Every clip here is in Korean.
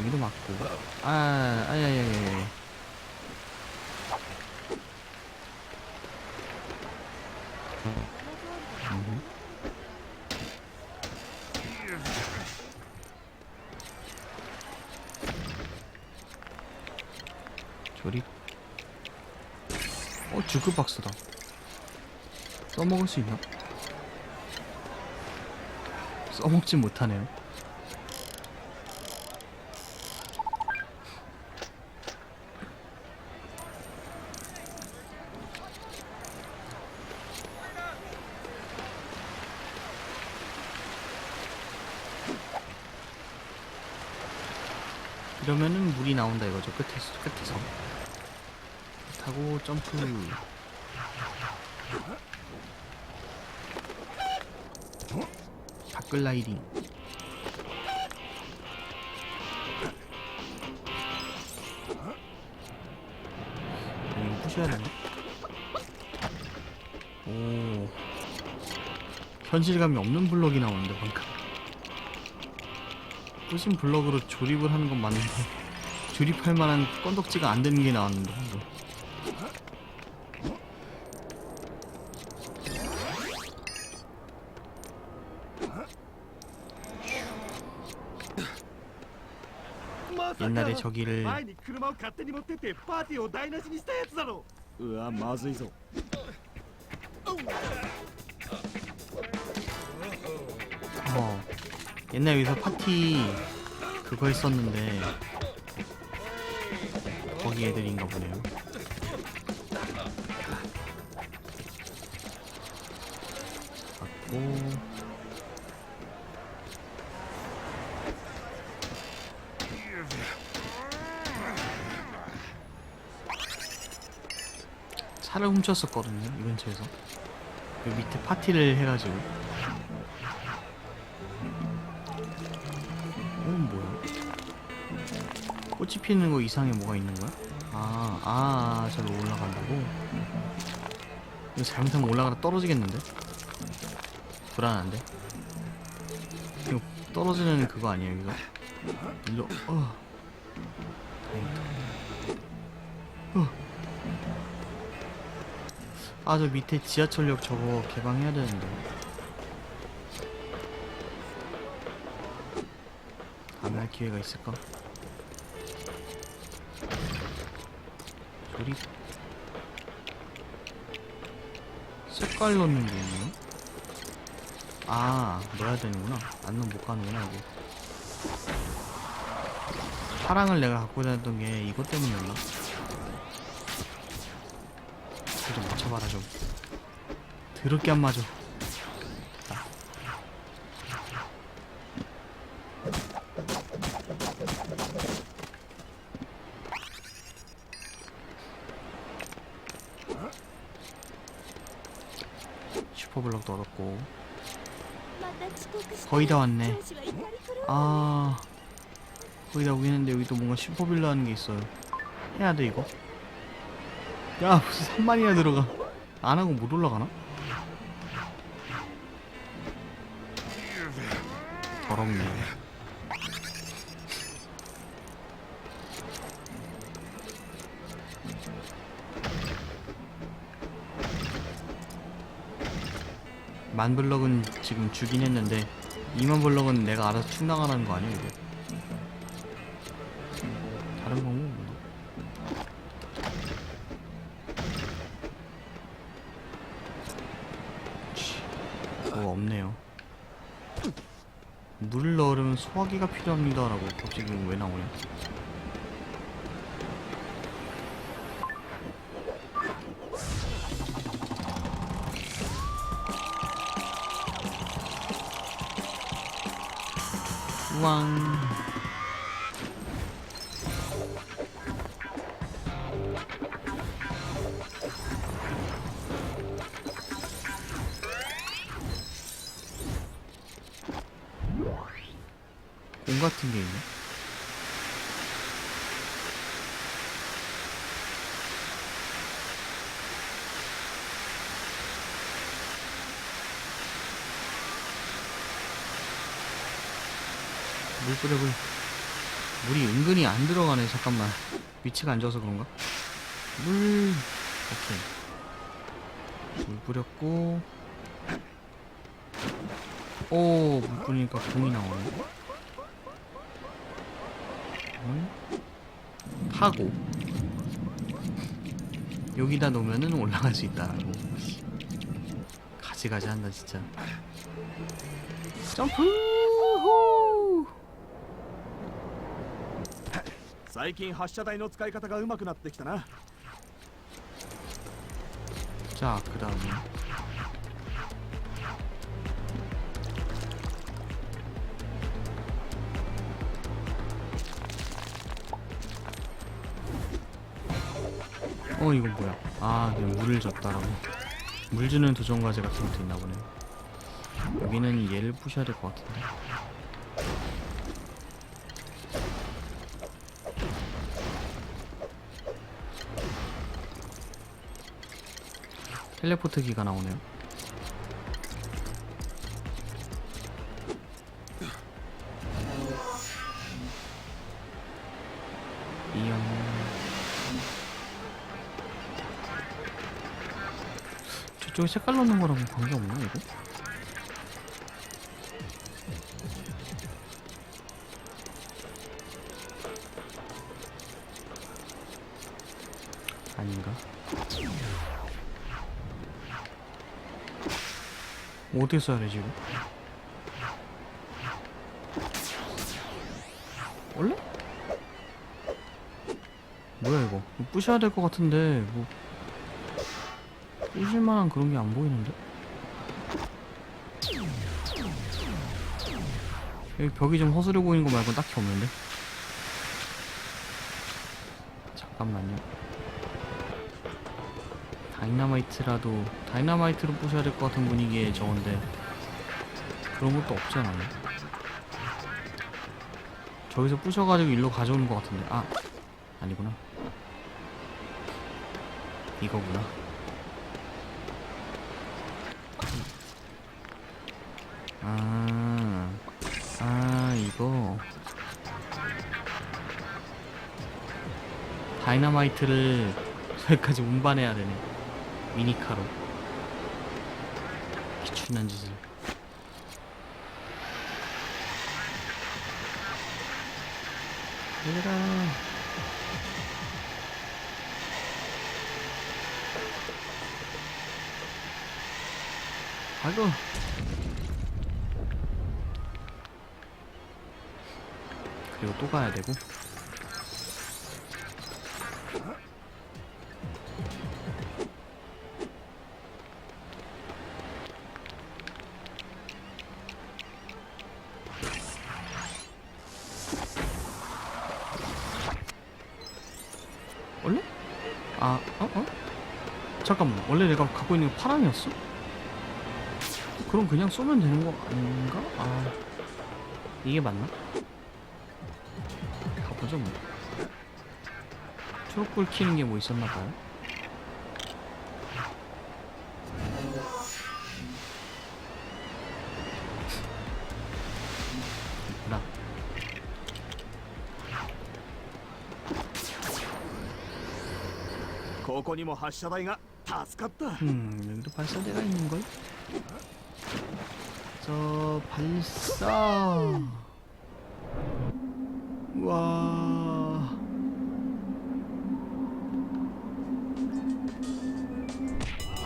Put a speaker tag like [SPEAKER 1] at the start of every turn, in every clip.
[SPEAKER 1] 여기도 맞고. 아 아야야야야 조립. 어 주급 박스다. 써먹을 수 있나? 써먹진 못하네요 이러면은 물이 나온다 이거죠. 끝에서 끝에서. 타고 점프 바글라이딩. 음, 부셔야 되나? 오. 현실감이 없는 블럭이 나오는데 방금 부신 블럭으로 조립을 하는 건 맞는데 조립할 만한 건덕지가 안 되는 게 나왔는데 방금 옛날에 저기를
[SPEAKER 2] 前に車を勝手に持ってってパーティーを台無しにしたやつだろうわまずいぞ
[SPEAKER 1] 옛날 여기서 파티 그거 했었는데 거기 애들인가 보네요. 갖고. 차를 훔쳤었거든요 이 근처에서. 그 밑에 파티를 해가지고 꽃이 피는 거 이상에 뭐가 있는 거야? 아, 아, 저로 올라간다고? 이거 잘못하면 올라가다 떨어지겠는데? 불안한데? 이거 떨어지는 그거 아니에요, 이거? 일로, 어. 다행이다. 어. 아, 저 밑에 지하철역 저거 개방해야 되는데. 다음에 할 기회가 있을까? 조립 색깔 넣는 게 있네. 아 넣어야 되는구나. 안 넣으면 못 가는구나 이게 파랑을 내가 갖고 다녔던 게 이것 때문이었나? 좀 맞춰봐라 좀. 더럽게 안 맞아. 됐 슈퍼블럭도 얻었고. 거의 다 왔네. 아 거의 다 오긴 했는데 여기 또 뭔가 슈퍼빌라 하는 게 있어요. 해야 돼 이거? 야 무슨 3만이나 들어가. 안 하고 못 올라가나? 더럽네 만 블럭은 지금 주긴 했는데 2만 블럭은 내가 알아서 충당하라는 거 아니야 이거 다른 방법 없나? 치, 그거 없네요. 물을 넣으려면 소화기가 필요합니다 라고 갑자기 왜 나오냐 우 물 뿌려볼 물이 은근히 안 들어가네. 잠깐만. 위치가 안 좋아서 그런가? 물 오케이. 물 뿌렸고. 오 물 뿌리니까 공이 나오네. 물 하고. 여기다 놓으면은 올라갈 수 있다라고. 씨. 가지가지 한다 진짜. 점프
[SPEAKER 2] 最近発射台の使い方が上手くなってきたな
[SPEAKER 1] 자, 그 다음에 어 이건 뭐야 아 그냥 물을 줬다라고 물 주는 도전과제 같은 것도 있나 보네 여기는 얘를 부셔야 될 것 같은데 텔레포트 기가 나오네요. 이형 저쪽에 색깔 넣는 거랑 관계 없나 이거? 어디에 써야 되지 이거? 원래? 뭐야 이거 이거 부셔야 될 것 같은데 뭐 부실 만한 그런 게 안 보이는데? 여기 벽이 좀 허스려 보이는 거 말고 딱히 없는데? 잠깐만요 다이나마이트라도 다이나마이트로 부셔야 될 것 같은 분위기에 저건데 그런 것도 없지 않아요? 저기서 부셔가지고 일로 가져오는 것 같은데. 아 아니구나. 이거구나. 아, 아 이거. 다이나마이트를 저기까지 운반해야 되네 미니카로. 기춘한 짓을. 얘들아. 아이고. 그리고 또 가야 되고 갖고 있는 게 파랑이었어? 그럼 그냥 쏘면 되는 거 아닌가? 아, 이게 맞나? 가보죠 뭐. 초록불 키는 게 뭐 있었나 봐요. 있구나.
[SPEAKER 2] ここにも発射台が 助かった
[SPEAKER 1] 음, 여기도 발사대가 있는 걸? 저 발사. 와.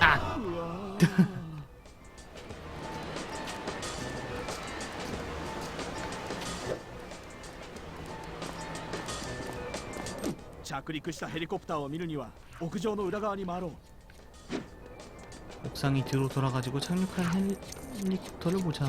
[SPEAKER 1] 아.
[SPEAKER 2] うわ着陸したヘリコプターを見るには屋上の裏側に回ろう
[SPEAKER 1] 옥상이 뒤로 돌아가지고 착륙한 헬리, 헬리콥터를 보자.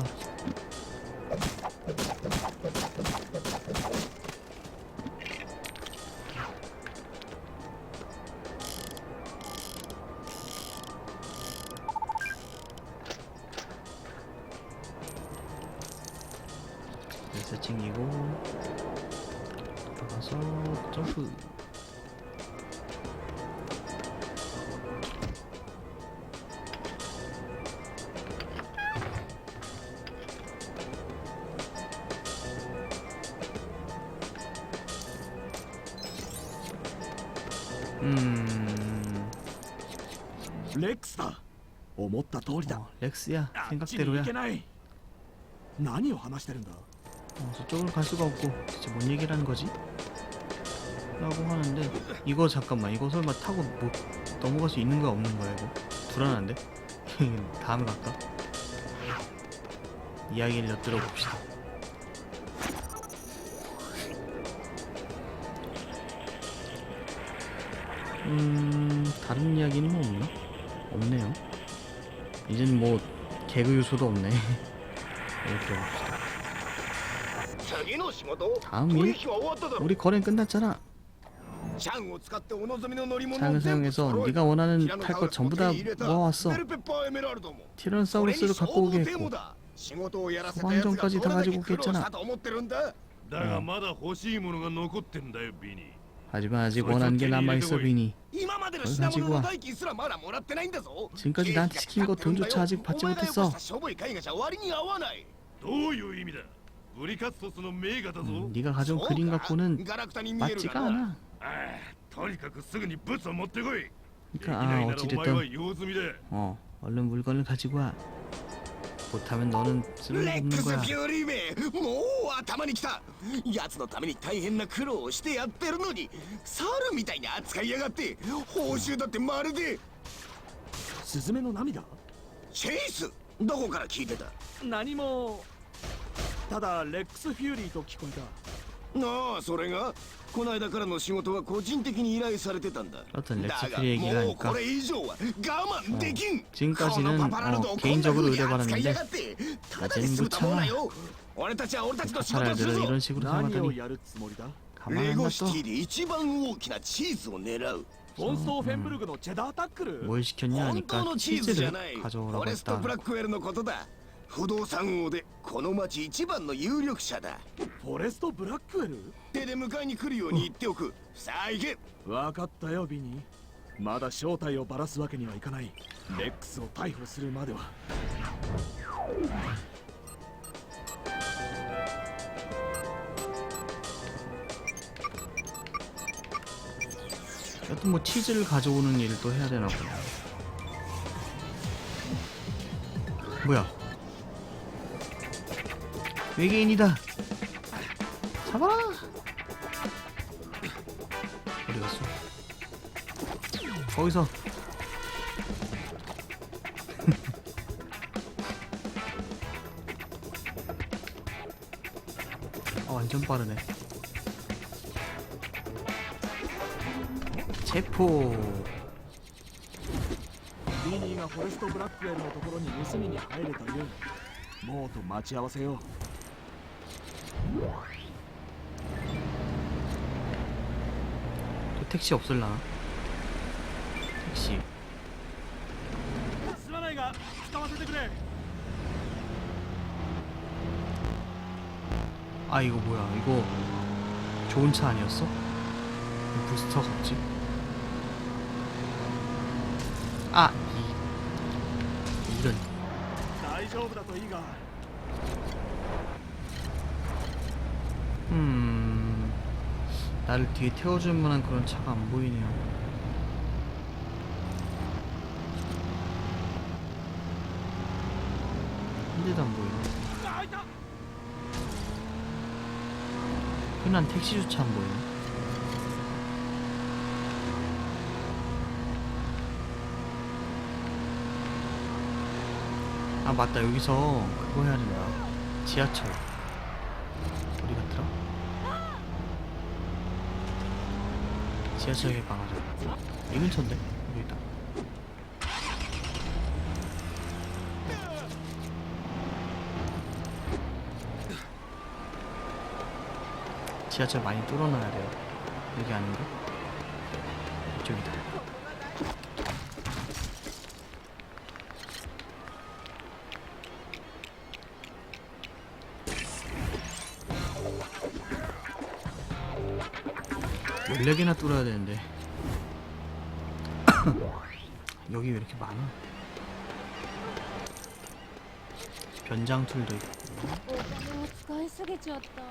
[SPEAKER 2] レックスだ思った通りだ
[SPEAKER 1] 어, 렉스야
[SPEAKER 2] あっちに
[SPEAKER 1] 생각대로야
[SPEAKER 2] 行けない何を話してるんだ
[SPEAKER 1] 어, 저쪽으로 갈 수가 없고 대체 뭔 얘기라는 거지? 라고 하는데 이거 잠깐만 이거 설마 타고 못 넘어갈 수 있는 거야 없는 거야 이거? 불안한데? 다음에 갈까? 이야기를 엿들어 봅시다 음... 다른 이야기는 뭐 없나? 없네요. 이젠 뭐 개그 요소도 없네. 이렇게 봅시다. 다음 일? 우리 거래는 끝났잖아. 장을 사용해서 네가 원하는 탈 것 전부 다 모아왔어. 티란사우루스를 갖고 오게 했고. 소환정까지 다 가지고
[SPEAKER 2] 오겠잖아. 응.
[SPEAKER 1] 하지만 아직 원하는 게 남아있어 비니. 가지고 와
[SPEAKER 3] の代金すらまだもらってないんだぞ
[SPEAKER 1] 지금까지 나한테 시킨 거 돈조차 아직 받지
[SPEAKER 3] お前がよこ
[SPEAKER 1] 못했어
[SPEAKER 3] したしょぼい絵画じゃ割に合わない
[SPEAKER 2] どういう意味だブリカツトスの名画だぞ、
[SPEAKER 1] 음, 네가 가져온
[SPEAKER 3] そう
[SPEAKER 1] 그림
[SPEAKER 3] か
[SPEAKER 1] 갖고는
[SPEAKER 3] ガラクタに見える
[SPEAKER 1] 맞지가
[SPEAKER 3] がな
[SPEAKER 1] 않아
[SPEAKER 2] ああとにかくすぐにブツを持ってこいでき
[SPEAKER 1] 그러니까
[SPEAKER 2] ない
[SPEAKER 1] 아
[SPEAKER 2] ならお前は
[SPEAKER 1] 어찌됐든
[SPEAKER 2] 用済みだ
[SPEAKER 1] 어 얼른 물건을 가지고 와 못하면 너는
[SPEAKER 3] レ
[SPEAKER 1] 쓸모가
[SPEAKER 3] ッ
[SPEAKER 1] 없는
[SPEAKER 3] クス
[SPEAKER 1] 거야
[SPEAKER 3] フューリーめもう頭にきた奴のために大変な苦労をしてやってるのに猿みたいに扱いやがって報酬だってまるで
[SPEAKER 2] スズメの涙
[SPEAKER 3] チェイスどこから聞いてた
[SPEAKER 2] 何もただレックスフューリーと聞こえた
[SPEAKER 3] ああそれが？この間からの仕事は個人的に依頼されてたんだ。だがもうこれ以上は我慢できん。
[SPEAKER 1] 까지 는, 개인적으로 의뢰받았는데 낮에는
[SPEAKER 3] 참아 카타
[SPEAKER 1] 라 애들
[SPEAKER 3] 은
[SPEAKER 1] 이런 식으로 생각하더니 가만 안 놔둬
[SPEAKER 2] モン。ストフェンブルグのチェダータックル？
[SPEAKER 1] 시켰냐 하니까가져오라고다
[SPEAKER 3] ブラックウェルのことだ。不動産王でこの町一番の有力者だ
[SPEAKER 2] フォレスト・ブラックウェル
[SPEAKER 3] 手で迎えに来るように言っておくさあ行け
[SPEAKER 2] 分かったよビニーまだ正体をばらすわけにはいかないレックスを逮捕するまでは
[SPEAKER 1] 여튼 뭐 치즈를 가져오는 일을 또 해야 되나 보네. 뭐야? 외계인이다. 잡아라. 어디 갔어? 거기서. 아 완전 빠르네. 체포.
[SPEAKER 2] ビニーがフォレスト・ブラックウェルのところに盗みに入れというもうと待ち合わせよう
[SPEAKER 1] 또 택시 없을라 택시. 아 이거 뭐야 이거 좋은 차 아니었어? 부스터 같지? 아 이, 이런. 나를 뒤에 태워줄 만한 그런 차가 안 보이네요. 힘들다, 안 보이네. 흔한 택시조차 안 보여 아 맞다. 여기서 그거 해야 된다. 지하철. 지하철에 가가자 이 근처인데? 여기 있다 지하철 많이 뚫어놔야 돼요 여기 아닌가? 4개나 뚫어야 되는데. 여기 왜 이렇게 많아? 변장 툴도 있고.
[SPEAKER 4] 어, お金を使いすぎちゃった。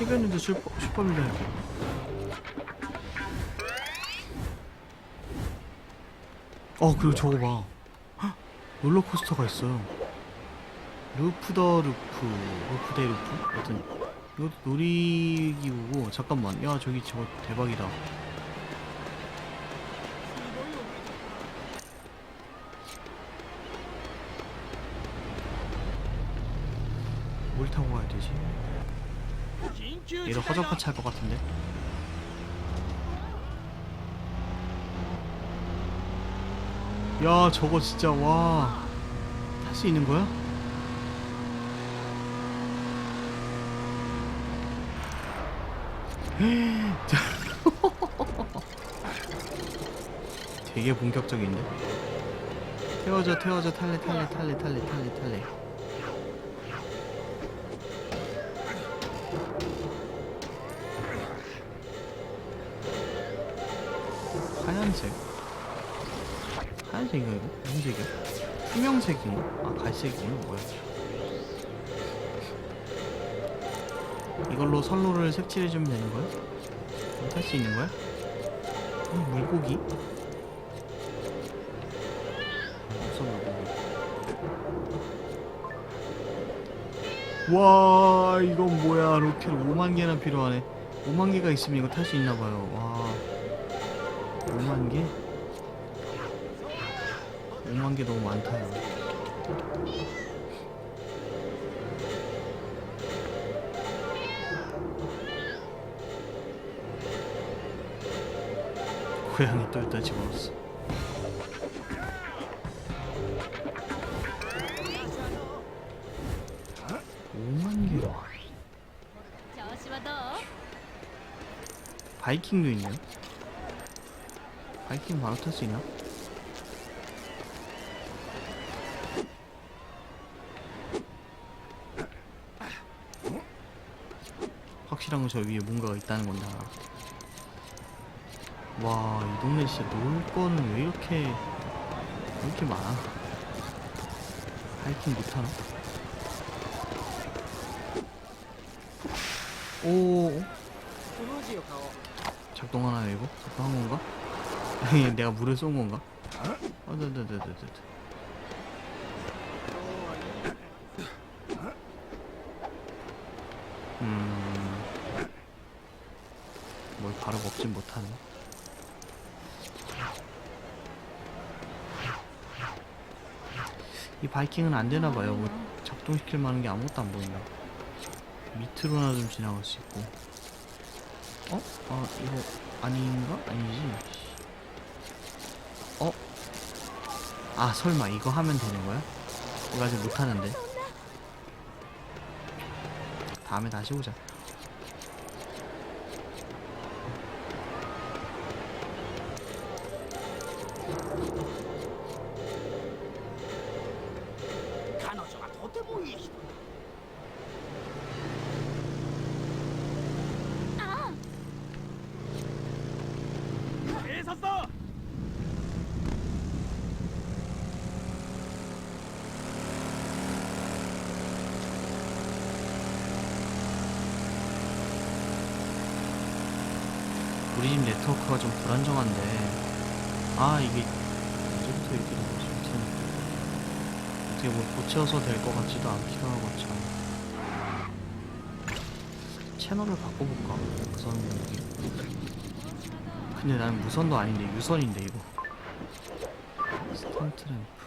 [SPEAKER 1] 해변에도 슈퍼, 슈퍼빌라 있고 어 그리고 저거 봐. 롤러코스터가 있어요. 루프 더 루프 루프 대 루프? 하여튼 이것도 놀이기구고 잠깐만 야 저기 저거 대박이다 뭘 타고 가야 되지? 얘도 허접같이 할 것 같은데 야 저거 진짜 와 탈 수 있는 거야? 되게 본격적인데 태워줘 태워줘 탈래 탈래 탈래 탈래 탈래 탈래 하얀색 하얀색인가 이거? 무슨 색이야? 투명색인가? 아 갈색이야 뭐야 이걸로 선로를 색칠해주면 되는 거야? 탈 수 있는 거야? 음, 물고기? 와 이건 뭐야. 로켓 5만 개나 필요하네. 5만 개가 있으면 이거 탈 수 있나 봐요. 와. 5만 개? 5만 개 너무 많다요. 고양이 또 일단 집어넣었어 바이킹도 있네. 바이킹 바로 탈 수 있나? 확실한 건 저 위에 뭔가가 있다는 하나. 와, 이 동네 진짜 놀 거는 왜 이렇게 왜 이렇게 많아? 하이킹 못 하나? 오. 작동 하나요 이거? 작동한 건가? 아니 내가 물에 쏜 건가? 어, 네네네네네. 음, 뭘 바로 먹진 못하네. 이 바이킹은 안 되나 봐요. 뭐 작동시킬 만한 게 아무것도 안 보인다. 밑으로나 좀 지나갈 수 있고. 어? 아 이거 아닌가? 아니지. 어? 아 설마 이거 하면 되는 거야? 이거 아직 못하는데. 다음에 다시 오자. 네트워크가 좀 불안정한데. 아 이게 이제부터 이렇게 된 거지? 어떻게 뭐 고쳐서 될 것 같지도 않기도 하고 참. 채널을 바꿔볼까? 공기. 근데 나는 무선도 아닌데 유선인데 이거. 스턴트 램프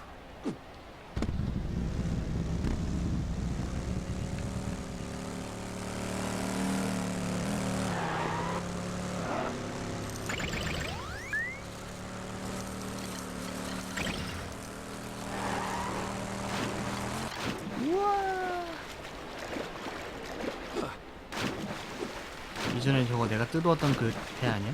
[SPEAKER 1] 내가 뜯어왔던 그 배 아니야?